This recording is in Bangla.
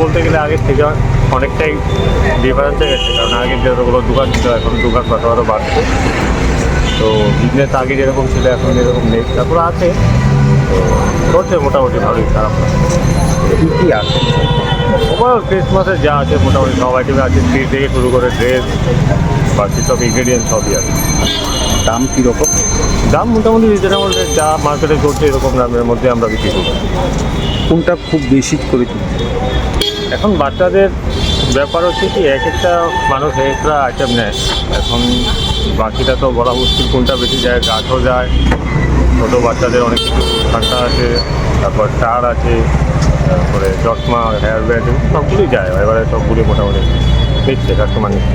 বলতে গেলে আগের থেকে অনেকটাই ডিফারেন্স হয়ে গেছে কারণ আগে যেগুলো দোকান ছিল এখন দোকান আরও বাড়ছে। তো বিজনেস আগে যেরকম ছিল এখন যেরকম নেই তারপরে আছে। তো চলছে মোটামুটি ভালোই খারাপ না। কী কী আছে? ওভারঅল ক্রিসমাসের যা আছে মোটামুটি সব আইটেমে আছে স্ট্রিট থেকে শুরু করে ড্রেস বাকি সব ইনগ্রেডিয়েন্ট সবই আছে। দাম কীরকম? দাম মোটামুটি রিজনেবল রেট যা মার্কেটে চলছে এরকম দামের মধ্যে আমরা বিক্রি করি। কোনটা খুব বেশি করে এখন বাচ্চাদের ব্যাপার হচ্ছে কি, এক একটা মানুষ এক একটা আইটেম নেয়। এখন বাকিটা তো বলা মুশকিল কোনটা বেশি যায়, গাছও যায়, ছোটো বাচ্চাদের অনেক কিছু ঠান্ডা আছে, তারপর চার আছে, তারপরে চশমা হেয়ার ব্যান্ড সবগুলোই যায়। এবারে সবগুলি মোটামুটি নিচ্ছে কাস্টমার নিচ্ছে।